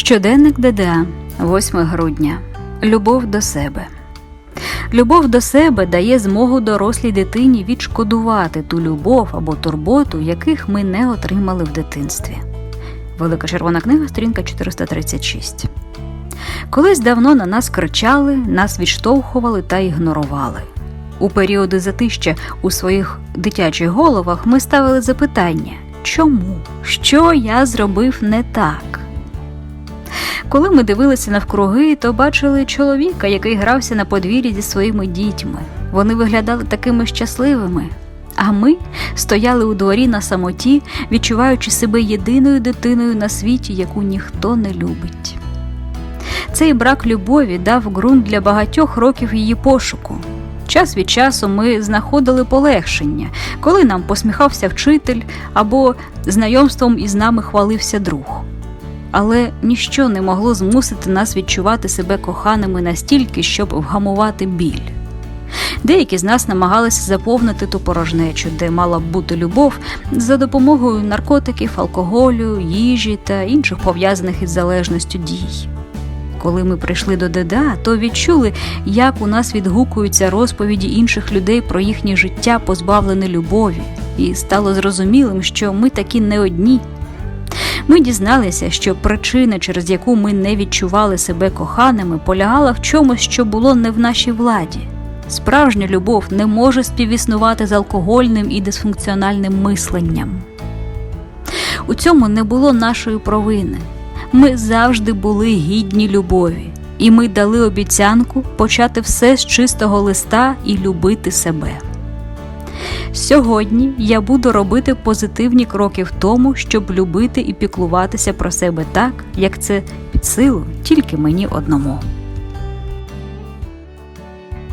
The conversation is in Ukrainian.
Щоденник ДДА, 8 грудня. Любов до себе. Любов до себе дає змогу дорослій дитині відшкодувати ту любов або турботу, яких ми не отримали в дитинстві. Велика червона книга, сторінка 436. Колись давно на нас кричали, нас відштовхували та ігнорували. У періоди затища у своїх дитячих головах ми ставили запитання: чому? Що я зробив не так? Коли ми дивилися навкруги, то бачили чоловіка, який грався на подвір'ї зі своїми дітьми. Вони виглядали такими щасливими. А ми стояли у дворі на самоті, відчуваючи себе єдиною дитиною на світі, яку ніхто не любить. Цей брак любові дав ґрунт для багатьох років її пошуку. Час від часу ми знаходили полегшення, коли нам посміхався вчитель або знайомством із нами хвалився друг. Але ніщо не могло змусити нас відчувати себе коханими настільки, щоб вгамувати біль. Деякі з нас намагалися заповнити ту порожнечу, де мала б бути любов, за допомогою наркотиків, алкоголю, їжі та інших пов'язаних із залежністю дій. Коли ми прийшли до ДДА, то відчули, як у нас відгукуються розповіді інших людей про їхнє життя, позбавлене любові, і стало зрозумілим, що ми такі не одні. Ми дізналися, що причина, через яку ми не відчували себе коханими, полягала в чомусь, що було не в нашій владі. Справжня любов не може співіснувати з алкогольним і дисфункціональним мисленням. У цьому не було нашої провини. Ми завжди були гідні любові, і ми дали обіцянку почати все з чистого листа і любити себе. Сьогодні я буду робити позитивні кроки в тому, щоб любити і піклуватися про себе так, як це під силу тільки мені одному.